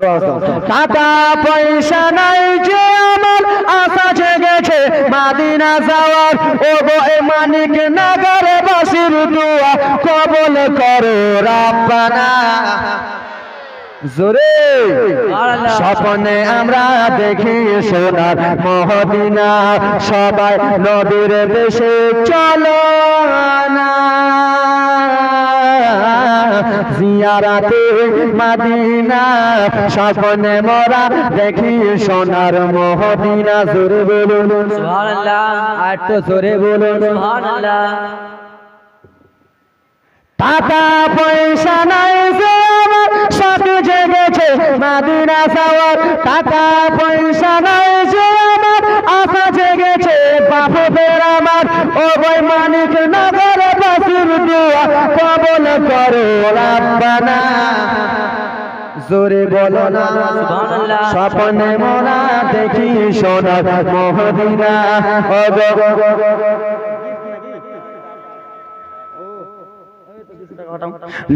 টাকা পয়সা নাই যে আমার আশা জেগেছে মাদিনা যাওয়ার ও এ মানিক নগর বাসির দোয়া কবল করো রাব্বানা। জোরে স্বপ্নে আমরা দেখি সোনার মহদিনা সবাই নবীর দেশে চলো না। জিয়ারাতে মাদিনা স্বপ্নে মোরা দেখি সোনার মহদিনা জোরে বলুন। সুবহানাল্লাহ। আর তো জোরে বলুন। সুবহানাল্লাহ। টাকা পয়সা নাই যে আমার সাথে জেগেছে মাদিনা যাওয়ার। টাকা পয়সা নাই যে আমার আশা জেগেছে বাপদের আমার ও বই মানিক নগর বাসির দোয়া কবল করো রাব্বানা। জোরে বলো না। স্বপ্নে মোরা দেখি সোনা মহাদিনা।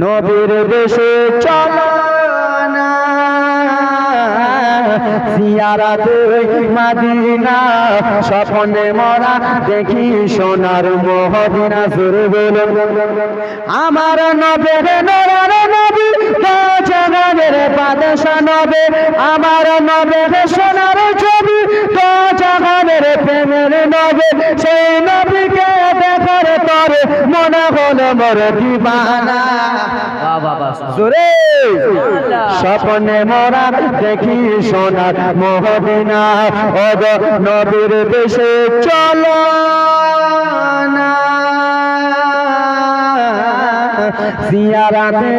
নবীর দেশে চলো। জিয়ারাতে মাদিনা স্বপনে মরা দেখি সোনার মহদিনা সুর বলুন আমার নবের বাদশা নবে আমার নবের সোনার ছবি তো প্রেমের নবে সেই নবীকে দেখার তরে মনে হলো মোর দিবানা। জোরে! স্বপ্নে মোরা দেখি সোনার মহদিনা ও গো নবীর দেশে চলো না। জিয়ারাতে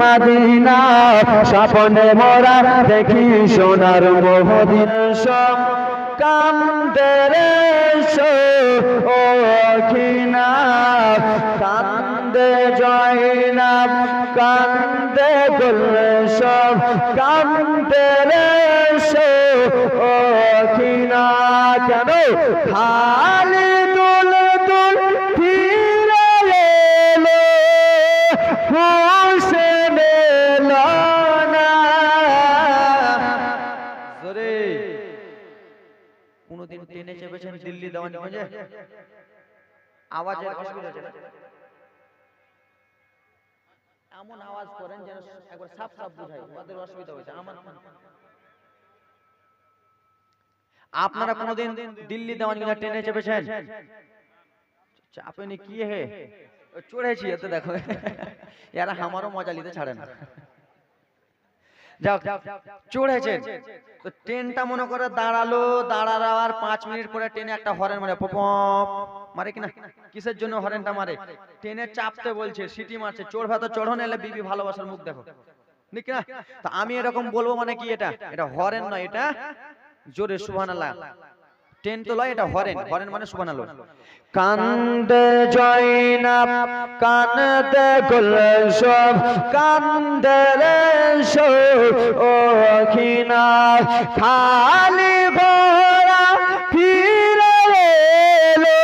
মাদিনা, স্বপ্নে মোরা দেখি সোনার মহদিনা সব। কান্দের ও খিনা কান্দে জয়নাব কান্দে গুলসব কান্দে রে ও খিনা কেন? খালি দুল দুল চেপেছেন দিল্লি দেওয়ানগঞ্জে আওয়াজের অসুবিধা হচ্ছে এমন আওয়াজ করেন যেন একবার সাফ সাফ বুঝাই ওদের অসুবিধা হয়েছে। আমার আপনারা কোনদিন দিল্লি দেওয়ানগঞ্জে ট্রেনে চেপেছেন? চাপেনি কি হে? চড়েছি এতে দেখো। এরা আমারও মজা নিতে ছাড়ে না। যাক চড়েছেন তো ট্রেনটা মনে করে দাঁড়াল দাঁড়াবার পাঁচ মিনিট পরে ট্রেনে একটা হরেন মারে, পপ মারে কিনা? কিসের জন্য হরেনটা মারে? ট্রেনে চাপতে বলছে, সিটি মারছে চোর ভাত চড়ন এলে বিবি ভালোবাসার মুখ দেখো। ঠিক না তো আমি এরকম বলব মানে কি এটা? এটা হরেন নয়, এটা জোরে সুবহানাল্লাহ। ট্রেন তো লয়, এটা হরেন। হরেন মানে সুবহানাল্লাহ। কান্দে জয়নাব, কান্দে গুলসব কান্দে রে ও খিনা খালি ঘোড়া ফিরে এলো।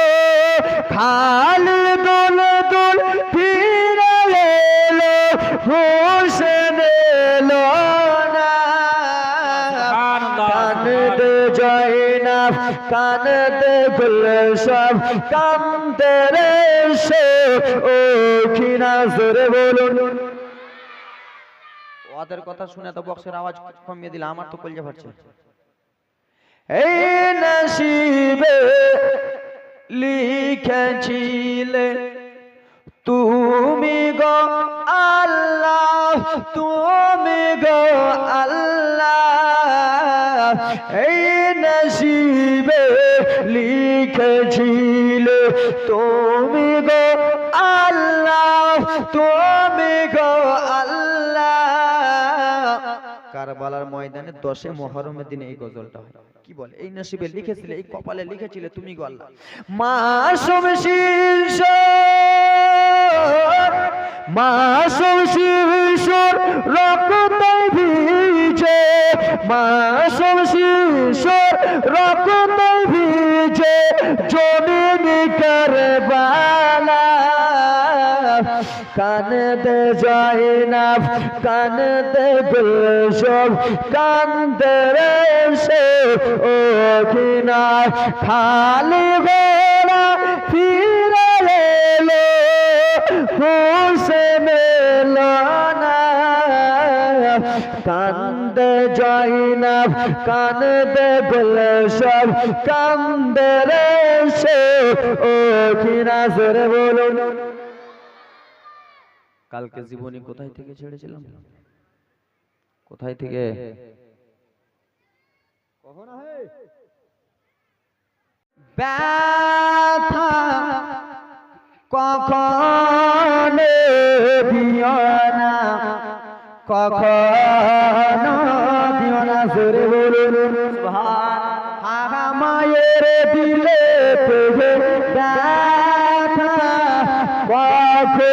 খালি দুল দুল ফিরে এলো। হুসেন এলো না। কান্দে জয়নাব কান্দে গুলসব কান্দে রে ও খিনা জোরে বলুন। ওদের কথা শুনে তো বক্সের আওয়াজ কমিয়ে দিলে আমার তো কলজা ফাটছে এই নসিবে লিখেছিলে তুমি গো আল্লাহ তুমি গো আল্লাহ। এই নসিবে লিখেছিলে তুমি গো আল্লাহ তুমি গো আল্লাহ। কারবালার ময়দানে দশে মহরমের দিনে এই গজলটা হয়। কি বলে? এই নসিবে লিখেছিলে, এই কপালে লিখেছিলে তুমি গো আল্লাহ। মাসুম শীর্ষ মাসুম শীর্ষ রক্ত ভিজে। মাসুম শীর্ষ রক্ত ভিজে জমিন কানতে জয়নাব কানতে গুলশব কান্দে রে সে ও কিনা খালি বেড়া ফিরে এলো খুশে মেলো না। কান্দে জয়নাব কান্দে গুলশব কান্দে রে সে ও কিনা জোরে বলুন। কালকে জীবনী কোথায় থেকে ছেড়েছিলাম? কোথায় থেকে? ব্যথা কখনো দিও না কখনো দিও না সুরে বলুন। হাহা মায়ের দিলে পেয়ে ব্যথা কখনো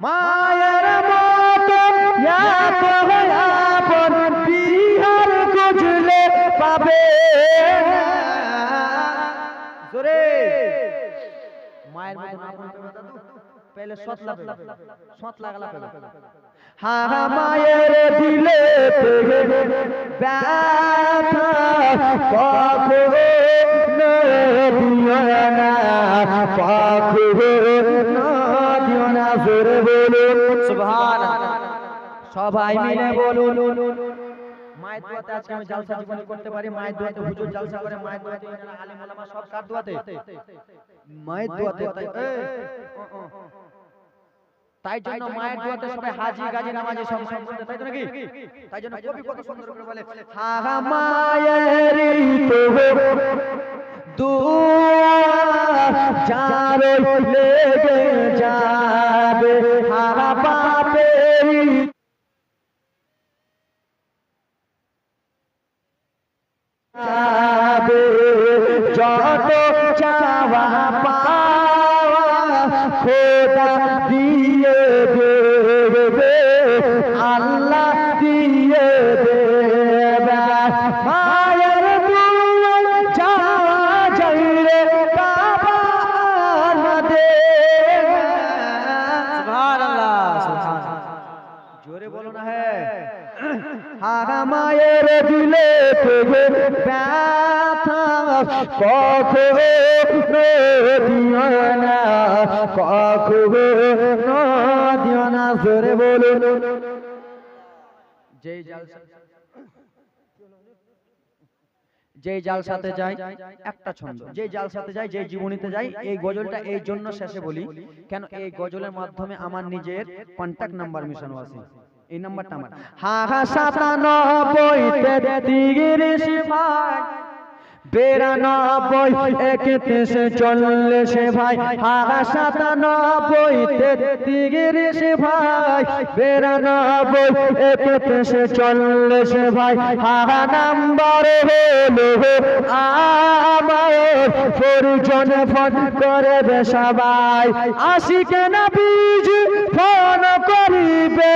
মায়ের মতন বিহার খুঁজলে পাবে। মায়ের হা মায়ের দিলে ব্যথা কখনো দিও না। জোরে বলুন সুবহানাল্লাহ সবাই মিলে বলুন মায়ের দোয়াতে আজকে আমি জালসা জীবন করতে পারি মায়ের দোয়াতে হুজুর জালসা করে মায়ের দোয়াতে আলিম ওলামা সব কার দোয়াতে মায়ের দোয়াতে তাই জন্য মায়ের দোয়াতে সবাই হাজি গাজি নামাজি সব সব করতে, তাই তো নাকি তাই জন্য কবি কত সুন্দর করে বলে হা হা মায়ের তো দুয়া যার লেগে যাবে হারা যাবে যত চাওয়া না জোরে বলুন। যেই যেই একটা ছন্দ। যেই জালসাতে যাই, যেই জীবনীতে যাই, এই গজলটা এই জন্য শেষে বলি, কেন এই গজলের মাধ্যমে আমার নিজের কন্টাক্ট নাম্বার মিশানো আছে। এই নাম্বারটা আমার। হা হা সাতানব্বই তেত্রিশ ভাই বেরানব্বই, একত্রিশ চল্লিশ ভাই হা হা সাতানব্বই, তেত্রিশ ভাই হলো আমার পরিজন ফোন করে দে সবাই। আশিকে না বীজ ফোন করিবে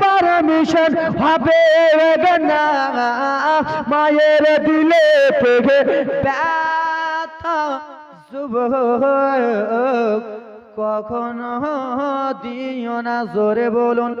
পারমিশন হবে না মায়ের দিলে পেগে ব্যথা শুভ কখনো দিও না জোরে বলুন।